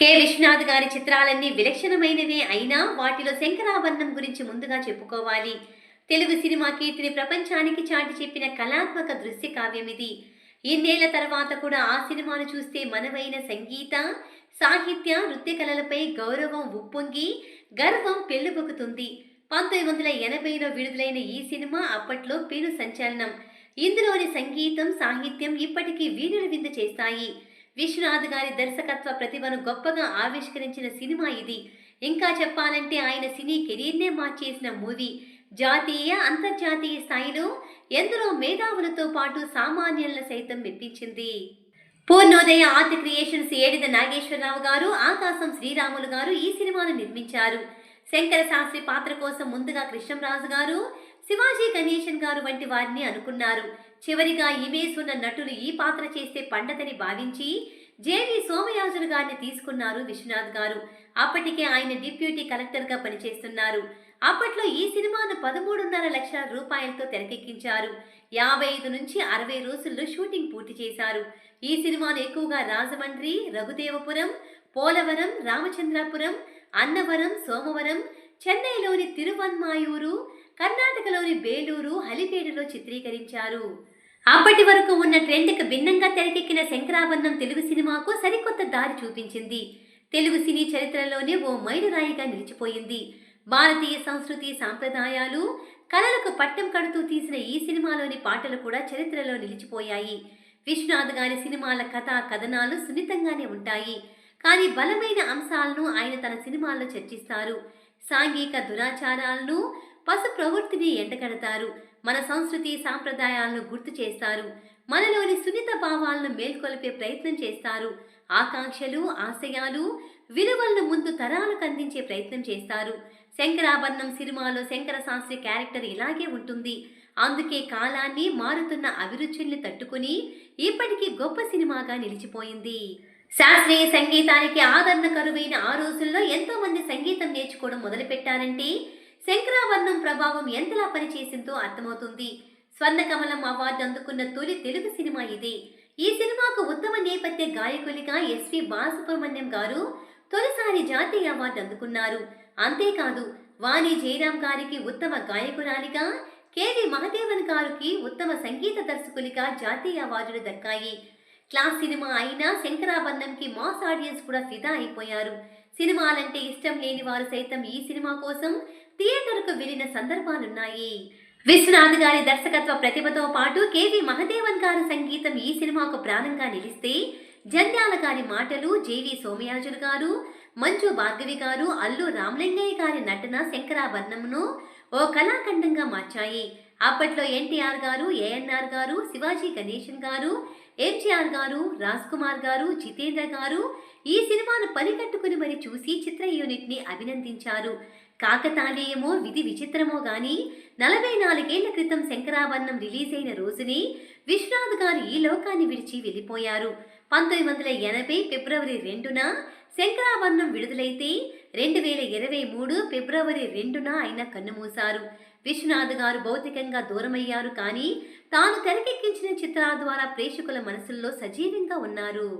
K. Vishwanath గారి చిత్రాలన్నీ విలక్షణమైనవే అయినా వాటిలో శంకరాభరణం గురించి ముందుగా చెప్పుకోవాలి. తెలుగు సినిమా కీర్తిని ప్రపంచానికి చాటి చెప్పిన కళాత్మక దృశ్య కావ్యం ఇది. ఇన్నేళ్ళ తర్వాత కూడా ఆ సినిమాను చూస్తే మనవైన సంగీత సాహిత్య నృత్య కళలపై గౌరవం ఉప్పొంగి గర్వం పెళ్ళుబొక్కుతుంది. పంతొమ్మిది వందల ఎనభైలో విడుదలైన ఈ సినిమా అప్పట్లో పేరు సంచలనం. ఇందులోని సంగీతం సాహిత్యం ఇప్పటికీ వీణుల విందు చేస్తాయి. విశ్వనాథ్ గారి దర్శకత్వ ప్రతిభను గొప్పగా ఆవిష్కరించిన సినిమా ఇది. ఇంకా చెప్పాలంటే ఆయన సినీ కెరీర్నే మార్చేసిన మూవీ. జాతీయ అంతర్జాతీయ స్థాయిలో ఎందరో మేధావులతో పాటు సామాన్యులను సైతం మెప్పించింది. పూర్ణోదయ ఆర్ట్ క్రియేషన్స్ ఏడిద నాగేశ్వరరావు గారు ఆకాశం శ్రీరాములు గారు ఈ సినిమాను నిర్మించారు. శంకర శాస్త్రి పాత్ర కోసం ముందుగా కృష్ణంరాజు గారు శివాజీ గణేశన్ గారు వంటి వారిని అనుకున్నారు. చివరిగా ఇమేజ్ ఉన్న నటులు ఈ పాత్ర చేస్తే పండదని భావించి జేవి సోమయాజులు గారిని తీసుకున్నారు విశ్వనాథ్ గారు. అప్పటికే ఆయన డిప్యూటీ కలెక్టర్గా పనిచేస్తున్నారు. అప్పట్లో ఈ సినిమాను పదమూడున్నర లక్షల రూపాయలతో తెరకెక్కించారు. యాభై ఐదు నుంచి అరవై రోజుల్లో షూటింగ్ పూర్తి చేశారు. ఈ సినిమాను ఎక్కువగా రాజమండ్రి రఘుదేవపురం పోలవరం రామచంద్రాపురం అన్నవరం సోమవరం చెన్నైలోని తిరువన్మాయూరు కర్ణాటకలోని బేలూరు హలిపేడులో చిత్రీకరించారు. అప్పటి వరకు ఉన్న ట్రెండ్కి భిన్నంగా తెరకెక్కిన శంకరాభరణం తెలుగు సినిమాకు సరికొత్త దారి చూపించింది. తెలుగు సినీ చరిత్రలోనే ఓ మైలురాయిగా నిలిచిపోయింది. భారతీయ సంస్కృతి సాంప్రదాయాలు కళలకు పట్టం కడుతూ తీసిన ఈ సినిమాలోని పాటలు కూడా చరిత్రలో నిలిచిపోయాయి. విశ్వనాథ్ గారి సినిమాల కథా కథనాలు సున్నితంగానే ఉంటాయి. కానీ బలమైన అంశాలను ఆయన తన సినిమాల్లో చర్చిస్తారు. సాంఘిక దురాచారాలను పశు ప్రవృత్తిని ఎండగడతారు మన సంస్కృతి సాంప్రదాయాలను గుర్తు చేస్తారు. మనలోని సున్నిత భావాలను మేల్కొల్పే ప్రయత్నం చేస్తారు. ఆకాంక్షలు ఆశయాలు విలువలను ముందు తరాలకు అందించే ప్రయత్నం చేస్తారు. శంకరాభరణం సినిమాలో శంకర శాస్త్రి క్యారెక్టర్ ఇలాగే ఉంటుంది. అందుకే కాలాన్ని మారుతున్న అభిరుచుల్ని తట్టుకుని ఇప్పటికీ గొప్ప సినిమాగా నిలిచిపోయింది. శాస్త్రీయ సంగీతానికి ఆదరణ కరువైన ఆ రోజుల్లో ఎంతోమంది సంగీతం నేర్చుకోవడం మొదలుపెట్టారంటే శంకరాభరణం ప్రభావం ఎంతలా పనిచేసిందో అర్థమవుతుంది. స్వర్ణకమలం అవార్డు అందుకున్న తొలి తెలుగు సినిమా ఇది. ఈ సినిమాకు ఉత్తమ నేపథ్య గాయకులుగా ఎస్వి బాలసుబ్రహ్మణ్యం గారు తొలిసారి జాతీయ అవార్డు అందుకున్నారు. అంతేకాదు వాణి జయరాం గారికి ఉత్తమ గాయకురాలిగా కేవి మహదేవన్ గారికి ఉత్తమ సంగీత దర్శకులుగా జాతీయ అవార్డులు దక్కాయి. క్లాస్ సినిమా అయినా శంకరాభరణంకి మాస్ ఆడియన్స్ కూడా ఫిదా అయిపోయారు. సినిమాలంటే ఇష్టం లేని వారు సైతం ఈ సినిమా కోసం థియేటర్కు వెళ్ళిన సందర్భాలున్నాయి. విశ్వనాథ్ గారి దర్శకత్వ ప్రతిభతో పాటు కేవి మహదేవన్ గారి సంగీతం ఈ సినిమాకు ప్రాణంగా నిలిస్తే జంధ్యాల గారి మాటలు జేవి సోమయాజులు గారు మంజు భార్గవి గారు అల్లు రామలింగయ్య గారి నటన శంకరాభరణమును ఓ కళాఖండంగా మార్చాయి. అప్పట్లో ఎన్టీఆర్ గారు ఏఎన్ఆర్ గారు శివాజీ గణేషన్ గారు ఎంజీఆర్ గారు రాజ్ కుమార్ గారు జితేంద్ర గారు ఈ సినిమాను పనికట్టుకుని మరి చూసి చిత్ర యూనిట్ని అభినందించారు. కాకతాళీయమో విధి విచిత్రమో గాని నలభై నాలుగేళ్ళ క్రితం శంకరాభరణం రిలీజ్ అయిన రోజునే విశ్వనాథ్ గారు ఈ లోకాన్ని విడిచి వెళ్ళిపోయారు. పంతొమ్మిది వందల ఎనభై ఫిబ్రవరి రెండున శంకరాభరణం విడుదలైతే రెండు వేల ఇరవై మూడు ఫిబ్రవరి రెండున ఆయన కన్నుమూశారు. విశ్వనాథ్ గారు భౌతికంగా దూరమయ్యారు కానీ తాను తెరకెక్కించిన చిత్రాల ద్వారా ప్రేక్షకుల మనసుల్లో సజీవంగా ఉన్నారు.